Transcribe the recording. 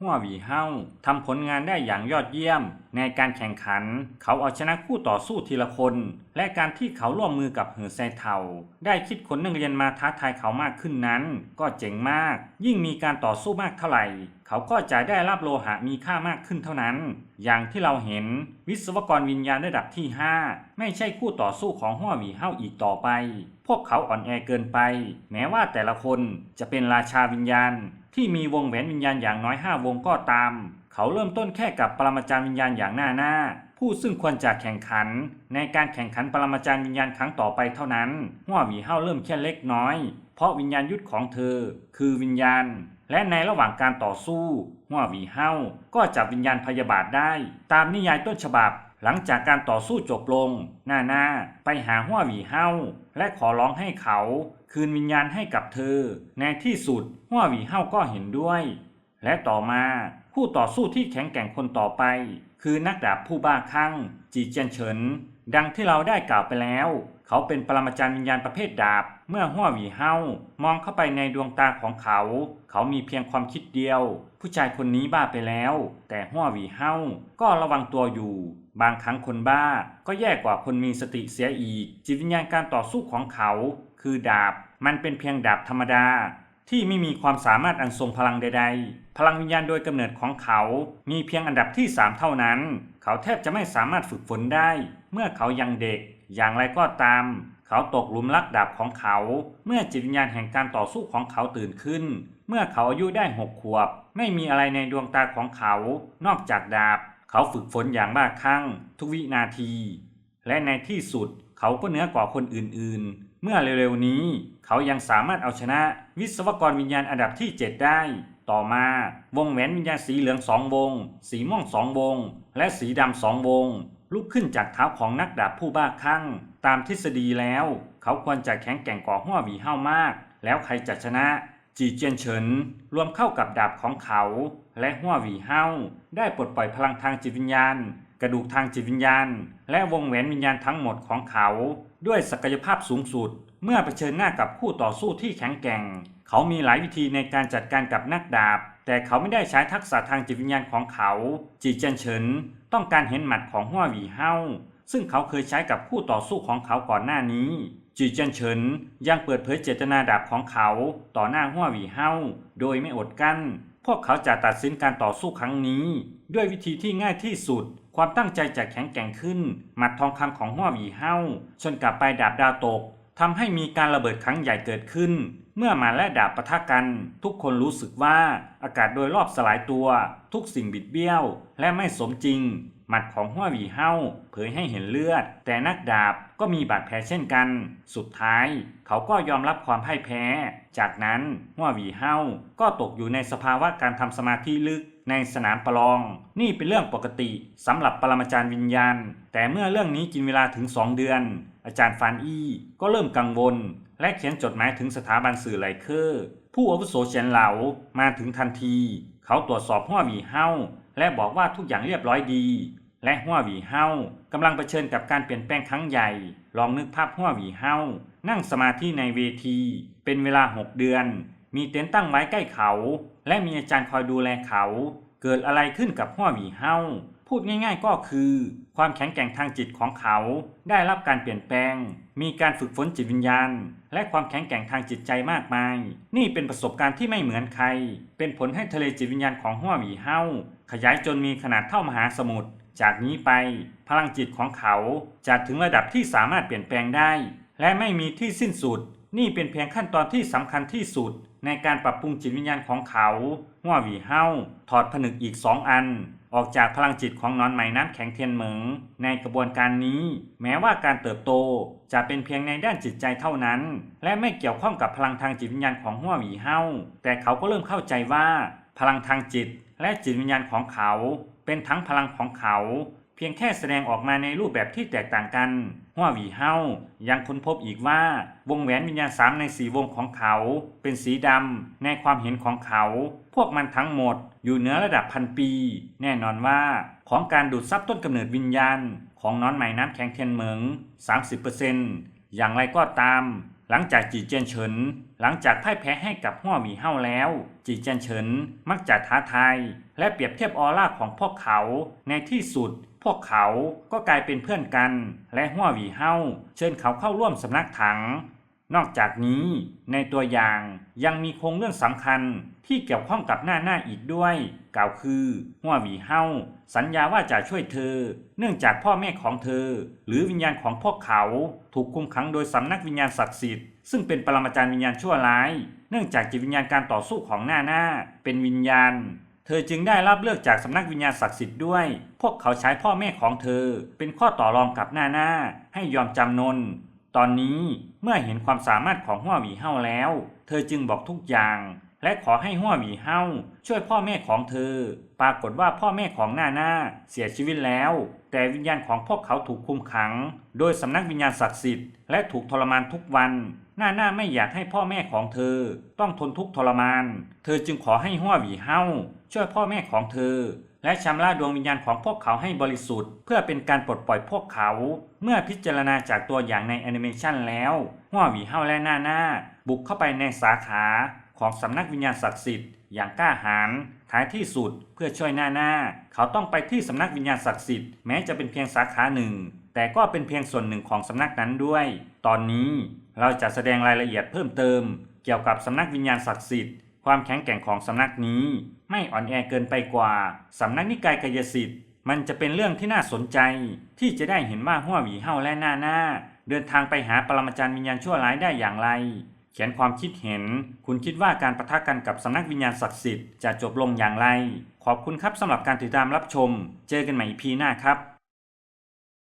หัวหวีเฮาทำผลงานได้อย่างยอดเยี่ยม ในการแข่งขัน เขาเอาชนะคู่ต่อสู้ทีละคน และการที่เขาร่วมมือกับเหอไซเทาได้คิดขนนักเรียนมาท้าทายเขามากขึ้นนั้น ก็เจ๋งมาก ยิ่งมีการต่อสู้มากเท่าไหร่เขาก็จะได้รับโลหะมีค่ามากขึ้นเท่านั้น อย่างที่เราเห็นวิศวกรวิญญาณระดับที่ 5 ไม่ใช่คู่ต่อสู้ของหัวหวีเฮาอีกต่อไป พวกเขาอ่อนแอเกินไป แม้ว่าแต่ละคนจะเป็นราชาวิญญาณ ที่มีวงแหวนวิญญาณอย่างน้อย 5 วงก็ตาม เขาเริ่มต้นแค่กับปรมาจารย์วิญญาณอย่างหน้าหน้าผู้ซึ่งควรจะแข่งขัน ในการแข่งขันปรมาจารย์วิญญาณครั้งต่อไปเท่านั้นหัวหวีเฮาเริ่มแค่เล็กน้อย เพราะวิญญาณยุทธของเธอ คือวิญญาณ และในระหว่างการต่อสู้หัวหวีเฮาก็จับวิญญาณพยาบาทได้ ตามนิยายต้นฉบับ หลังจากการต่อสู้จบลง หน้าหน้าไปหาหัวหวีเฮาและขอร้องให้เขาคืนวิญญาณให้กับเธอ ในที่สุดหัวหวีเฮาก็เห็นด้วย และต่อมาผู้ต่อสู้ที่แข็งแกร่งคนต่อไป คือนักดาบผู้บ้าคลั่งจีเจียนเฉิน ดังที่เราได้กล่าวไปแล้ว เขาเป็นปรมาจารย์วิญญาณประเภทดาบ เมื่อหัวหวีเฮามองเข้าไปในดวงตาของเขา เขามีเพียงความคิดเดียว ผู้ชายคนนี้บ้าไปแล้ว แต่หัวหวีเฮาก็ระวังตัวอยู่ บางครั้งคนบ้าก็แย่กว่าคนมีสติเสียอีกจิตวิญญาณการต่อสู้ของเขา คือดาบมันเป็นเพียงดาบธรรมดา ที่ไม่มีความสามารถอันทรงพลังใด ๆ พลังวิญญาณโดยกำเนิดของเขา มีเพียงอันดับที่ 3 เท่านั้น เขาแทบจะไม่สามารถฝึกฝนได้ เมื่อเขายังเด็ก อย่างไรก็ตาม เขาตกหลุมรักดาบของเขา เมื่อจิตวิญญาณแห่งการต่อสู้ของเขาตื่นขึ้น เมื่อเขาอายุได้หกขวบ ไม่มีอะไรในดวงตาของเขา นอกจากดาบ เขาฝึกฝนอย่างบ้าคลั่งทุกวินาที และในที่สุดเขาก็เหนือกว่าคนอื่นๆ เมื่อเร็วๆนี้ เขายังสามารถเอาชนะวิศวกรวิญญาณอันดับที่ 7 ได้ ต่อมาวงแหวนวิญญาณสีเหลืองสองวง สีม่วงสองวง และสีดำสองวง ลุกขึ้นจากเท้าของนักดาบผู้บ้าคลั่ง ตามทฤษฎีแล้ว เขาควรจะแข็งแกร่งกว่าหัวหวีเฮ้ามาก แล้วใครจะชนะจีเจียนเฉินรวมเข้ากับดาบของเขา และหัวหวีเฮ้าได้ปลดปล่อยพลังทางจิตวิญญาณ กระดูกทางจิตวิญญาณ และวงแหวนวิญญาณทั้งหมดของเขา ด้วยศักยภาพสูงสุด เมื่อเผชิญหน้ากับคู่ต่อสู้ที่แข็งแกร่ง เขามีหลายวิธีในการจัดการกับนักดาบ แต่เขาไม่ได้ใช้ทักษะทางจิตวิญญาณของเขา จีเจนเฉินต้องการเห็นหมัดของหัวหวีเฮาซึ่งเขาเคยใช้กับคู่ต่อสู้ของเขาก่อนหน้านี้ จีเจนเฉินยังเปิดเผยเจตนาดาบของเขาต่อหน้าหัวหวีเฮาโดยไม่อดกั้น พวกเขาจะตัดสินการต่อสู้ครั้งนี้ ด้วยวิธีที่ง่ายที่สุด ความตั้งใจจะแข็งแกร่งขึ้น หมัดทองคำของหัวหวีเฮ้าชนกับปลายดาบดาวตกทำให้มีการระเบิดครั้งใหญ่เกิดขึ้น เมื่อมาและดาบปะทะกัน ทุกคนรู้สึกว่าอากาศโดยรอบสลายตัว ทุกสิ่งบิดเบี้ยว และไม่สมจริง หมัดของหัวหวีเฮ้าเผยให้เห็นเลือด แต่นักดาบก็มีบาดแผลเช่นกัน สุดท้าย เขาก็ยอมรับความพ่ายแพ้ จากนั้นหัวหวีเฮาก็ตกอยู่ในสภาวะการทำสมาธิลึกในสนามประลอง นี่เป็นเรื่องปกติสำหรับปรมาจารย์วิญญาณ แต่เมื่อเรื่องนี้กินเวลาถึง 2 เดือน อาจารย์ฟานอี้ก็เริ่มกังวล และเขียนจดหมายถึงสถาบันสื่อไลเคอร์ผู้อาวุโสเฉียนเหลามาถึงทันที เขาตรวจสอบหัวหวีเฮาและบอกว่าทุกอย่างเรียบร้อยดี และหัวหวีเฮา กำลังเผชิญกับการเปลี่ยนแปลงครั้งใหญ่ ลองนึกภาพหัวหวีเฮานั่งสมาธิในเวที เป็นเวลา 6 เดือน มีเต็นท์ตั้งไว้ใกล้เขา และมีอาจารย์คอยดูแลเขา เกิดอะไรขึ้นกับหัวหวีเฮาพูดง่ายๆก็คือ ความแข็งแกร่งทางจิตของเขา ได้รับการเปลี่ยนแปลง มีการฝึกฝนจิตวิญญาณ และความแข็งแกร่งทางจิตใจมากมาย นี่เป็นประสบการณ์ที่ไม่เหมือนใคร เป็นผลให้ทะเลจิตวิญญาณของหัวหวีเฮาขยายจนมีขนาดเท่ามหาสมุทร จากนี้ไปพลังจิตของเขาจะถึงระดับที่สามารถเปลี่ยนแปลงได้ และไม่มีที่สิ้นสุด นี่เป็นเพียงขั้นตอนที่สำคัญที่สุด ในการปรับปรุงจิตวิญญาณของเขาหัววีเฮ้าถอดผนึกอีกสองอัน ออกจากพลังจิตของนอนไหมน้ำแข็งเทียนเหมิง ในกระบวนการนี้ แม้ว่าการเติบโตจะเป็นเพียงในด้านจิตใจเท่านั้น และไม่เกี่ยวข้องกับพลังทางจิตวิญญาณของหัววีเฮ้าแต่เขาก็เริ่มเข้าใจว่า พลังทางจิตและจิตวิญญาณของเขา เป็นทั้งพลังของเขา เพียงแค่แสดงออกมาในรูปแบบที่แตกต่างกันหัวหวีเฮายังค้นพบอีกว่าวงแหวนวิญญาณสามในสีวงของเขา เป็นสีดำในความเห็นของเขา พวกมันทั้งหมดอยู่เหนือระดับพันปี แน่นอนว่าของการดูดซับต้นกำเนิดวิญญาณ ของน้อนไหมน้ำแข็งเทียนเหมิง 30%อย่างไรก็ตาม หลังจากจีเจียนเฉิน หลังจากพ่ายแพ้ให้กับหัวหมีเฮาแล้ว จีเจียนเฉินมักจะท้าทายและเปรียบเทียบออร่าของพวกเขา ในที่สุด พวกเขาก็กลายเป็นเพื่อนกัน และหัวหวีเฮาเชิญเขาเข้าร่วมสำนักถัง นอกจากนี้ในตัวอย่างยังมีโครงเรื่องสำคัญที่เกี่ยวข้องกับหน้าหน้าอีกด้วย กล่าวคือหัวหวีเฮาสัญญาว่าจะช่วยเธอ เนื่องจากพ่อแม่ของเธอ หรือวิญญาณของพวกเขา ถูกคุมขังโดยสำนักวิญญาณศักดิ์สิทธิ์ซึ่งเป็นปรมาจารย์วิญญาณชั่วร้าย เนื่องจากจิตวิญญาณการต่อสู้ของหน้าหน้า เป็นวิญญาณ เธอจึงได้รับเลือกจากสำนักวิญญาณศักดิ์สิทธิ์ด้วย พวกเขาใช้พ่อแม่ของเธอ เป็นข้อต่อรองกับหน้าหน้า ให้ยอมจำนน ตอนนี้เมื่อเห็นความสามารถของหัวหวีเฮาแล้ว เธอจึงบอกทุกอย่าง และขอให้หัวหวีเฮาช่วยพ่อแม่ของเธอ ปรากฏว่าพ่อแม่ของหน้าหน้าเสียชีวิตแล้ว แต่วิญญาณของพวกเขาถูกคุมขัง โดยสำนักวิญญาณศักดิ์สิทธิ์และถูกทรมานทุกวันหน้าหน้าไม่อยากให้พ่อแม่ของเธอ ต้องทนทุกข์ทรมาน เธอจึงขอให้หัวหวีเฮาช่วยพ่อแม่ของเธอ และชำระดวงวิญญาณของพวกเขาให้บริสุทธิ์ เพื่อเป็นการปลดปล่อยพวกเขา เมื่อพิจารณาจากตัวอย่างในแอนิเมชันแล้วหัวหวีเฮาและหน้าหน้าบุกเข้าไปในสาขา ของสำนักวิญญาณศักดิ์สิทธิ์อย่างกล้าหาญท้ายที่สุดเพื่อช่วยหน้าหน้า เขาต้องไปที่สำนักวิญญาณศักดิ์สิทธิ์แม้จะเป็นเพียงสาขาหนึ่ง แต่ก็เป็นเพียงส่วนหนึ่งของสำนักนั้นด้วย ตอนนี้เราจะแสดงรายละเอียดเพิ่มเติม เกี่ยวกับสำนักวิญญาณศักดิ์สิทธิ์ความแข็งแกร่งของสำนักนี้ ไม่อ่อนแอเกินไปกว่าสำนักนิกายกายสิทธิ์ มันจะเป็นเรื่องที่น่าสนใจ ที่จะได้เห็นว่าหัวหวีเฮาและหน้าหน้า เดินทางไปหาปรมาจารย์วิญญาณชั่วร้ายได้อย่างไร เขียนความคิดเห็น คุณคิดว่าการประทะกันกับสำนักวิญญาณศักดิ์สิทธิ์จะจบลงอย่างไร ขอบคุณครับสำหรับการติดตามรับชม เจอกันใหม่พีหน้าครับ